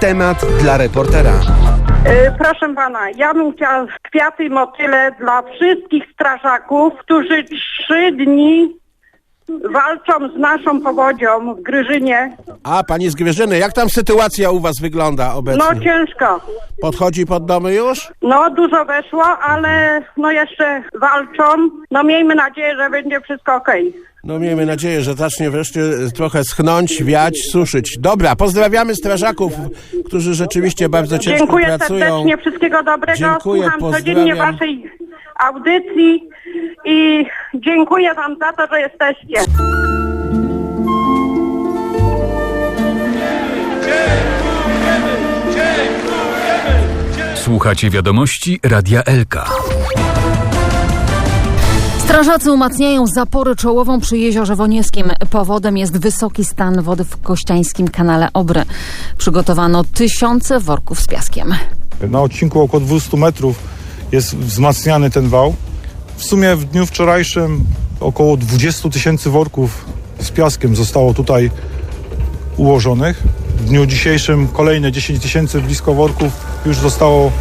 Temat dla reportera. E, Proszę pana, ja bym chciała kwiaty i motyle dla wszystkich strażaków, którzy trzy dni walczą z naszą powodzią w Gryżynie. A, pani z Gwierzyny, jak tam sytuacja u was wygląda obecnie? No ciężko. Podchodzi pod domy już? No dużo weszło, ale no jeszcze walczą. No miejmy nadzieję, że będzie wszystko okej. No miejmy nadzieję, że zacznie wreszcie trochę schnąć, wiać, suszyć. Dobra, pozdrawiamy strażaków, którzy rzeczywiście bardzo ciężko Dziękuję pracują. serdecznie, wszystkiego dobrego. Dziękuję, Słucham codziennie waszej audycji i dziękuję wam za to, że jesteście. Słuchacie wiadomości Radia Elka. Strażacy umacniają zaporę czołową przy Jeziorze Wonieskim. Powodem jest wysoki stan wody w kościańskim kanale Obry. Przygotowano tysiące worków z piaskiem. Na odcinku około 200 metrów jest wzmacniany ten wał. W sumie w dniu wczorajszym około 20 tysięcy worków z piaskiem zostało tutaj ułożonych. W dniu dzisiejszym kolejne 10 tysięcy blisko worków już zostało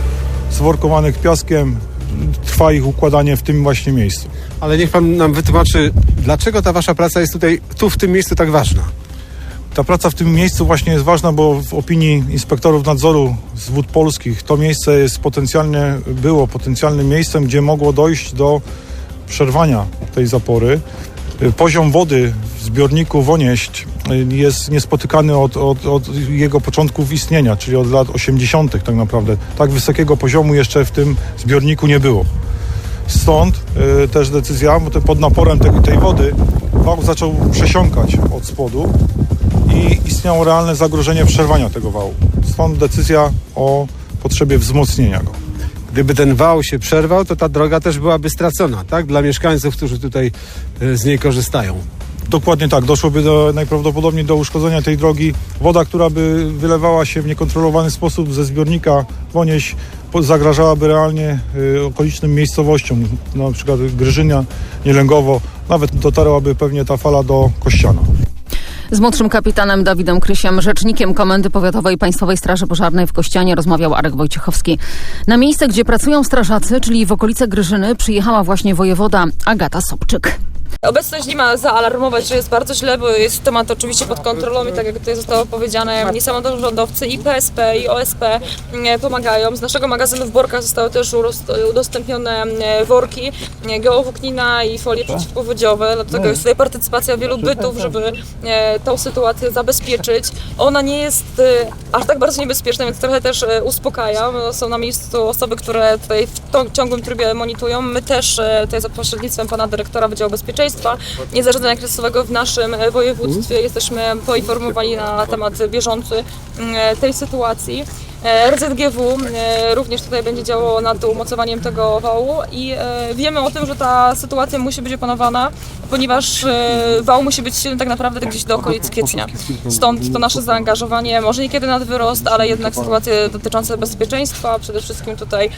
zworkowanych piaskiem. Trwa ich układanie w tym właśnie miejscu. Ale niech pan nam wytłumaczy, dlaczego ta wasza praca jest tutaj, tu w tym miejscu tak ważna? Ta praca w tym miejscu właśnie jest ważna, bo w opinii inspektorów nadzoru z wód polskich to miejsce jest potencjalnie, było potencjalnym miejscem, gdzie mogło dojść do przerwania tej zapory. Poziom wody w zbiorniku Wonieść jest niespotykany od, od, od jego początków istnienia, czyli od lat 80. tak naprawdę. Tak wysokiego poziomu jeszcze w tym zbiorniku nie było. Stąd y, też decyzja, bo te pod naporem tej, tej wody wał zaczął przesiąkać od spodu i istniało realne zagrożenie przerwania tego wału. Stąd decyzja o potrzebie wzmocnienia go. Gdyby ten wał się przerwał, to ta droga też byłaby stracona, tak? Dla mieszkańców, którzy tutaj e, z niej korzystają. Dokładnie tak, doszłoby do, najprawdopodobniej do uszkodzenia tej drogi. Woda, która by wylewała się w niekontrolowany sposób ze zbiornika Wonieś, zagrażałaby realnie y, okolicznym miejscowościom, na przykład Gryżynia, Nielęgowo, nawet dotarłaby pewnie ta fala do Kościana. Z młodszym kapitanem Dawidem Krysiem, rzecznikiem Komendy Powiatowej Państwowej Straży Pożarnej w Kościanie rozmawiał Arek Wojciechowski. Na miejsce, gdzie pracują strażacy, czyli w okolice Gryżyny, przyjechała właśnie wojewoda Agata Sobczyk. Obecność nie ma zaalarmować, że jest bardzo źle, bo jest temat oczywiście pod kontrolą i tak jak tutaj zostało powiedziane, i samorządowcy, i PSP, i OSP e, pomagają. Z naszego magazynu w Borkach zostały też udostępnione e, worki, e, geowłóknina i folie przeciwpowodziowe, dlatego jest tutaj partycypacja wielu bytów, żeby e, tą sytuację zabezpieczyć. Ona nie jest e, aż tak bardzo niebezpieczna, więc trochę też e, uspokajam. Są na miejscu osoby, które tutaj w ciągłym trybie monitorują. My też tutaj za pośrednictwem pana dyrektora Wydziału Bezpieczeństwa i Zarządzania Kryzysowego w naszym e, województwie jesteśmy poinformowani na temat bieżący mm, tej sytuacji. E, RZGW e, również tutaj będzie działało nad umocowaniem tego wału i e, wiemy o tym, że ta sytuacja musi być opanowana, ponieważ wał musi być silny tak naprawdę gdzieś do okolic kwietnia. Stąd to nasze zaangażowanie, może niekiedy nad wyrost, ale jednak sytuacje dotyczące bezpieczeństwa, przede wszystkim tutaj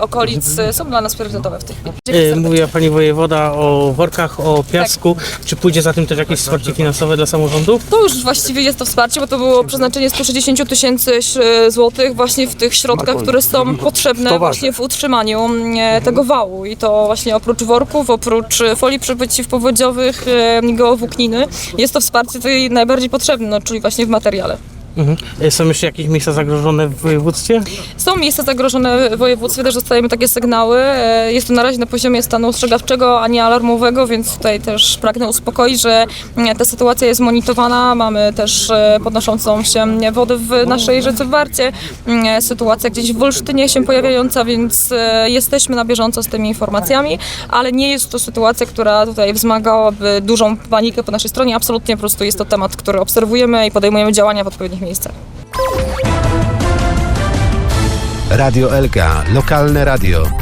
okolic są dla nas priorytetowe w tej chwili. Mówiła Pani wojewoda o workach, o piasku. Czy pójdzie za tym też jakieś wsparcie finansowe dla samorządów? To już właściwie jest to wsparcie, bo to było przeznaczenie 160 tysięcy e, złotych właśnie w tych środkach, które są potrzebne właśnie w utrzymaniu e, tego wału. I to właśnie oprócz worków, oprócz e, folii przeciwpowodziowych, e, geowłókniny, jest to wsparcie tutaj najbardziej potrzebne, no, czyli właśnie w materiale. Mhm. Y, Są jeszcze jakieś miejsca zagrożone w województwie? Są miejsca zagrożone w województwie, też dostajemy takie sygnały. E, Jest to na razie na poziomie stanu ostrzegawczego, a nie alarmowego, więc tutaj też pragnę uspokoić, że mm, ta sytuacja jest monitorowana. Mamy też e, podnoszącą się wodę w naszej rzece w Warcie. Mm, Sytuacja gdzieś w Olsztynie się pojawiająca, więc e, jesteśmy na bieżąco z tymi informacjami, ale nie jest to sytuacja, która tutaj wzmagałaby dużą panikę po naszej stronie. Absolutnie po prostu jest to temat, który obserwujemy i podejmujemy działania w odpowiednich miejscach. Radio Elka, lokalne radio.